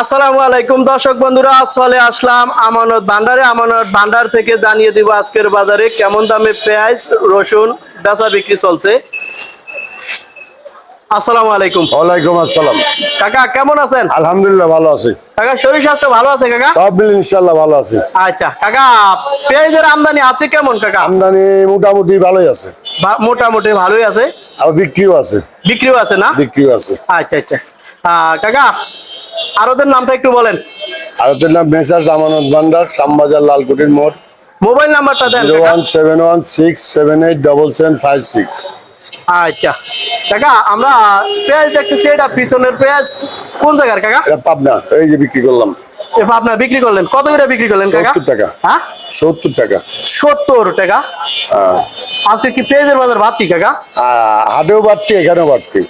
আসসালামু আলাইকুম দর্শক বন্ধুরা চলে আসলাম আমানত ভান্ডারে। আমানত ভান্ডার থেকে জানিয়ে দিব আজকের বাজারে কেমন দামে পেঁয়াজ রসুন বেচা বিক্রি চলছে। আসসালামু আলাইকুম। ওয়ালাইকুম আসসালাম। কাকা কেমন আছেন? আলহামদুলিল্লাহ ভালো আছি। কাকা শরীর স্বাস্থ্য ভালো আছে কাকা? সব মিলে ইনশাল্লাহ ভালো আছি। আচ্ছা কাকা পেঁয়াজের আমদানি আছে কেমন কাকা? আমদানি মোটামুটি ভালোই আছে। মোটামুটি ভালোই আছে। আবার বিক্রিও আছে। বিক্রিও আছে না? বিক্রিও আছে। আচ্ছা আচ্ছা। কাকা আরোদের নামটা একটু বলেন। আর ওদের নাম মেসার্স আমানত ভান্ডার শ্যামবাজার লালকুটির মোড়। মোবাইল নাম্বারটা দেন zero. One seven one six seven eight double seven five six. আচ্ছা। কাকা আমরা পেঁয়াজ দেখতেছি এটা পিছনের পেঁয়াজ। কোন জায়গার কাকা? এটা পাবনা এই যে বিক্রি করলাম। এ আপনার বিক্রি করলেন। কত করে বিক্রি করলেন কাকা? সত্তর টাকা। হ্যাঁ? সত্তর টাকা। সত্তর টাকা? আহ, আজকে কি পেঁয়াজের বাজার বাড়তি কাকা? হাটেও বাড়তি এখানেও বাড়তি।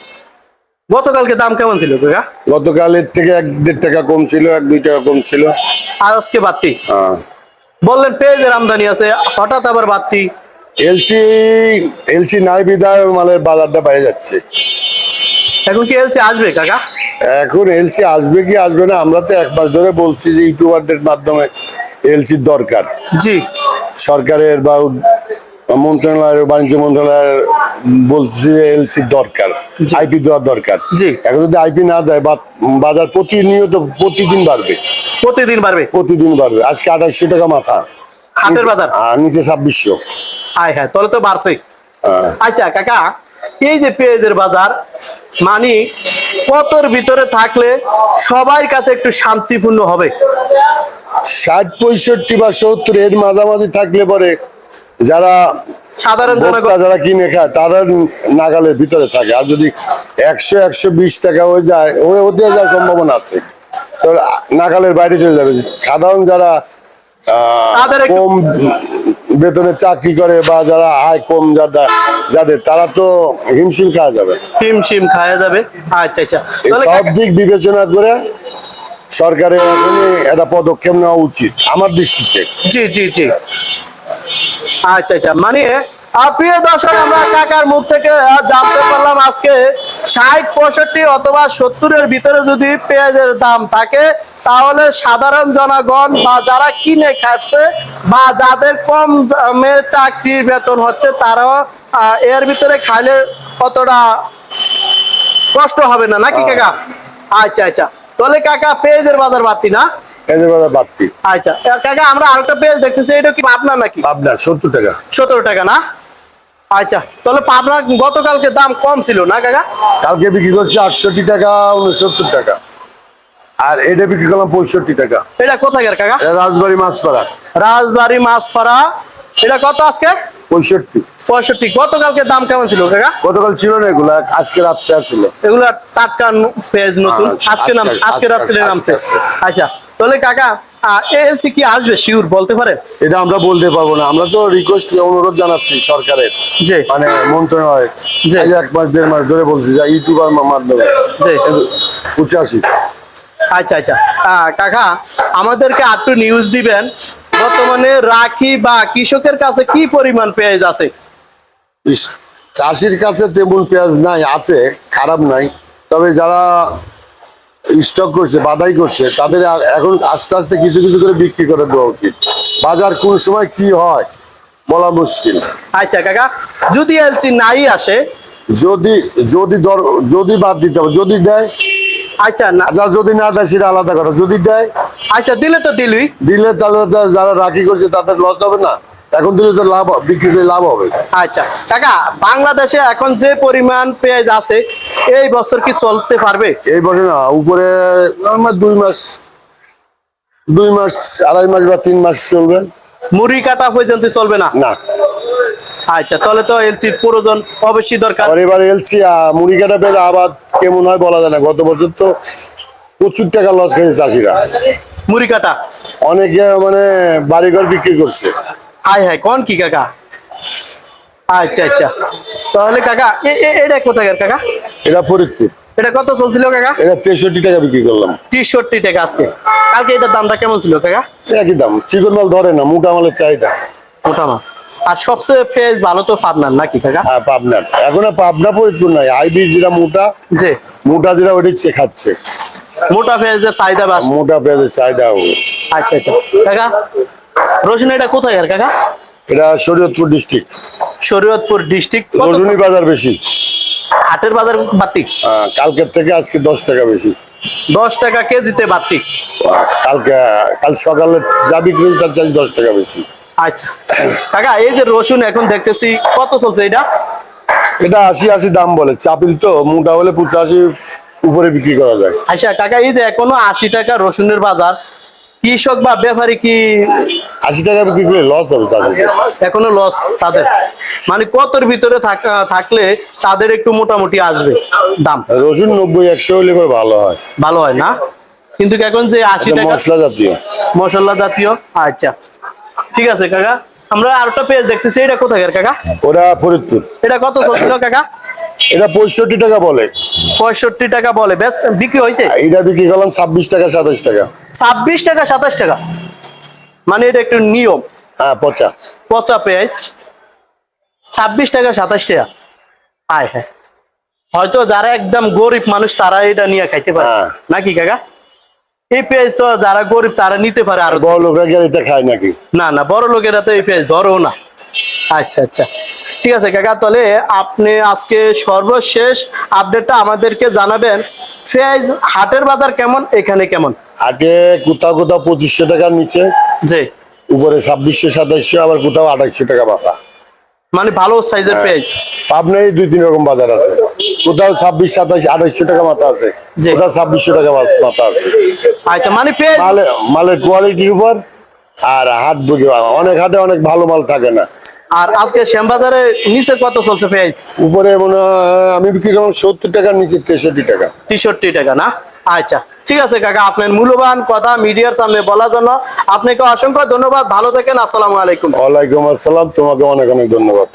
গতকালকে দাম কেমন ছিল কাকা? গতকালের থেকে এক দেড় টাকা কম ছিল এক দুই টাকা কম ছিল। আর আজকে বাড়তি? আহ, বললেন পেঁয়াজের আমদানি আছে হঠাৎ আবার বাড়তি। এলসি এলসি নাই বিদায় মালের বাজারটা বেড়ে যাচ্ছে। এখন কি এলসি আসবে কাকা? এখন এলসি আসবে কি আসবে না আমরা তো এক মাস ধরে বলছি যে ইউটিউবারদের মাধ্যমে এলসির দরকার। জি। সরকারের বা মন্ত্রণালয়ের বাণিজ্য মন্ত্রণালয়ের বলছে যে এলসির দরকার। আইপি দেওয়ার দরকার। এখন যদি আইপি না দেয় বাজার প্রতিনিয়ত প্রতিদিন বাড়বে। প্রতিদিন বাড়বে? প্রতিদিন বাড়বে। আজকে আঠাশশো টাকা মাথা। হাটের বাজার? আর নিচে ছাব্বিশশো। হায় হ্যাঁ তাহলে তো বাড়ছে আহ, আচ্ছা কাকা এই যে পেঁয়াজের বাজার মানে কতর ভিতরে থাকলে সবার কাছে একটু শান্তিপূর্ণ হবে? ষাট পঁয়ষট্টি বা সত্তর এর মাঝামাঝি থাকলে পরে যারা সাধারণ জনগণ যারা কিনে খায় তাদের নাগালের ভিতরে থাকে। আর যদি একশো একশো বিশ টাকা হয়ে যায় ওই হতে যাওয়ার সম্ভাবনা আছে। তো নাগালের বাইরে চলে যাবে। সাধারণ যারা কম বেতনে চাকরি করে বা যারা আয় কম যারা যাদের তারা তো হিমশিম খাওয়া যাবে। টিম সিম খাওয়া যাবে। আচ্ছা আচ্ছা। সব দিক বিবেচনা করে সরকারের এখনই একটা পদক্ষেপ নেওয়া উচিত আমার দৃষ্টিতে। জি জি জি। আচ্ছা আচ্ছা। মানে প্রিয় দর্শক আমরা কাকার মুখ থেকে জানতে পারলাম আজকে ষাট পঁয়ষট্টি অথবা সত্তরের ভিতরে যদি পেঁয়াজের দাম থাকে তাহলে সাধারণ জনগণ বা যারা কিনে খাচ্ছে বা যাদের কম দামে চাকরির বেতন হচ্ছে তারাও আহ, এর ভিতরে খাইলে কতটা কষ্ট হবে না। নাকি কাকা? আচ্ছা আচ্ছা। তাহলে কাকা পেঁয়াজের বাজার বাড়তি না? এদের বেলা বাড়তি। আচ্ছা কাকা আমরা আরেকটা পেজ দেখতেছি এটা কি আপনার নাকি? আপনার সত্তর টাকা। সতেরো টাকা না? আচ্ছা তাহলে আপনার গতকালকে দাম কম ছিল না কাকা? কালকে বিক্রি করছি আটষট্টি টাকা উনসত্তর টাকা। আর এটা বিক্রি করলাম পঁয়ষট্টি টাকা। এটা কোথাকার কাকা? রাজবাড়ি মাছপাড়া। রাজবাড়ি মাছপাড়া। এটা কত আজকে? পঁয়ষট্টি। পঁয়ষট্টি। গতকালকে দাম কেমন ছিল কাকা? গতকাল ছিল না এগুলো আজকে রাত্রে আসছিল এগুলা টাটকা পেজ নতুন। আচ্ছা, আজকে নাম আজকে- রাত্রে নামছে। আচ্ছা তাহলে কাকা এলসি কি আসবে? শিওর বলতে পারেন? এটা আমরা বলতে পারব না। আমরা তো রিকোয়েস্ট অনুরোধ জানাচ্ছি সরকারের জি। মানে মন্ত্রণালয়। যে এক মাস দেড় মাস ধরে বলছি যে ইউটিউবার মাধ্যমে। পঁচাশি আচ্ছা আচ্ছা। কাকা আমাদেরকে একটু নিউজ দিবেন। বর্তমানে রাখি বা কৃষকের কাছে কি পরিমাণ পেঁয়াজ আছে? চাষির কাছে তেমন পেঁয়াজ নাই আছে খারাপ নাই। তবে যারা স্টক করছে বাদাই করছে তাদের এখন আস্তে আস্তে কিছু কিছু করে বিক্রি করে দেওয়া উচিত। বাজার কোন সময় কি হয় বলা মুশকিল। আচ্ছা কাকা যদি এলসি নাই আসে? যদি যদি যদি বাদ দিতে হবে যদি দেয়? আচ্ছা না। যা যদি না দেয় সেটা আলাদা কথা। যদি দেয়? আচ্ছা দিলে তো দিলই। দিলে তাহলে যারা রাখি করছে তাদের লস হবে না? এখন দিলে তো লাভ বিক্রি করে লাভ হবে। আচ্ছা কাকা বাংলাদেশে এখন যে পরিমাণ পেঁয়াজ আছে এই বছর কি চলতে পারবে? এই বছর না উপরে আমার দুই মাস দুই মাস আড়াই মাস বা তিন মাস চলবে। মুড়ি কাটা পর্যন্ত চলবে না? না। আচ্ছা তাহলে তো এলসির প্রয়োজন অবশ্যই দরকার। এবার এলসি মুড়ি কাটা পেয়ে আবাদ কেমন হয় বলা যায় না। গত বছর তো প্রচুর টাকা লস খেয়েছে চাষিরা। মুড়ি কাটা? অনেকে মানে বাড়িঘর বিক্রি করছে। হাই হাই কোন কি কাকা? আচ্ছা আচ্ছা। তাহলে কাকা এটা কোথাকার কাকা? এটা ফরিদপুর। এটা কত চলছিল কাকা? এটা তেষট্টি টাকা বিক্রি করলাম। তেষট্টি টাকা আজকে। কালকে এটার দামটা কেমন ছিল কাকা? একই দাম। চিকন মাল ধরে না মোটা মালের চাহিদা। মোটামা আর সবচেয়ে পেঁয়াজ ভালো তো পাবনার নাকি কাকা? হ্যাঁ পাবনার। এখন পাবনা ফরিদপুর নাই। আইবি যেটা মোটা জি। মোটা যেটা ওইটা খাচ্ছে। মোটা পেঁয়াজের চাহিদা বাস মোটা পেঁয়াজের চাহিদা আচ্ছা আচ্ছা। কাকা রসুন এটা কোথায় আর কাকা? এটা শরীয়তপুর ডিস্ট্রিক্ট শরীয়তপুর ডিস্ট্রিক্ট রজনী বাজার বেশি। হাটের বাজার বাতিক কালকের থেকে আজকে দশ টাকা বেশি। দশ টাকা কেজিতে বাতিক কালকে কাল সকালে যা বিক্রি তার চাই দশ টাকা বেশি। আচ্ছা। কাকা এই যে রসুন এখন দেখতেছি কত চলছে এটা? এটা আশি আশি দাম বলে। চাপিল তো মোটা হলে পঁচাশি উপরে বিক্রি করা যায়। আচ্ছা কাকা এই যে এখনও আশি টাকা রসুনের বাজার কৃষক বা ব্যাপারী কি আশি টাকা বিক্রি করে লস হবে তাদের। এখনও লস তাদের? মানে কতর ভিতরে থাক- থাকলে তাদের একটু মোটামুটি আসবে দাম? রসুন নব্বই একশো হলে ভালো হয়। ভালো হয় না? কিন্তু এখন যে আশি টাকা মশলা জাতীয়। মশলা জাতীয়? আচ্ছা। ঠিক আছে কাকা। আমরা আরেকটা পেজ দেখতেছি। এটা কোথায় কাকা? ওরা ফরিদপুর। এটা কত চলছিল কাকা? এটা পঁয়ষট্টি টাকা বলে। পঁয়ষট্টি টাকা বলে। বেশ বিক্রি হয়েছে? এটা বিক্রি করলাম ছাব্বিশ টাকা সাতাশ টাকা। ছাব্বিশ টাকা সাতাশ টাকা। মানে এটা একটু নিয়ম। হ্যাঁ পচা। পচা পেঁয়াজ। ছাব্বিশ টাকা সাতাশ টাকা। আয় হ্যাঁ। হয়তো যারা একদম গরিব মানুষ তারা এটা নিয়ে খাইতে পারে। হ্যাঁ। নাকি কাকা? এই পেঁয়াজ তো যারা গরিব তারা নিতে পারে আর বড় লোকরা খায় নাকি? না না বড় লোকেরা তো এই পেঁয়াজ ধরো না। আচ্ছা আচ্ছা। ঠিক আছে কাকা তাহলে আপনি আজকে সর্বশেষ আপডেটটা আমাদেরকে জানাবেন। পেঁয়াজ হাটের বাজার কেমন এখানে কেমন? আগে কোথাও কোথাও পঁচিশশো টাকার নিচে যে উপরে ছাব্বিশশো সাতাশশো আবার কোথাও আঠাশশো টাকা মাথা মানে ভালো সাইজের হ্যাঁ। পেঁয়াজ? পাবনায় দুই তিন রকম বাজার আছে। কোথাও ছাব্বিশ সাতাশ আঠাশশো টাকা মাথা আছে। জি। কোথাও ছাব্বিশশো টাকা মাথা আছে। আচ্ছা মানে পেঁয়াজ মালে মালের কোয়ালিটির উপর আর হাট বুঝে অনেক হাটে অনেক ভালো মাল থাকে না। আর আজকে শ্যামবাজারে নিচে কত চলছে পেঁয়াজ? উপরে মনে আমি বিক্রি করলাম সত্তর টাকা নিচে তেষট্টি টাকা। তেষট্টি টাকা না? আচ্ছা ঠিক আছে কাকা আপনার মূল্যবান কথা মিডিয়ার সামনে বলার জন্য আপনাকে অসংখ্য ধন্যবাদ। ভালো থাকেন আসসালামু আলাইকুম। ওয়ালাইকুম আসসালাম তোমাকে অনেক অনেক ধন্যবাদ।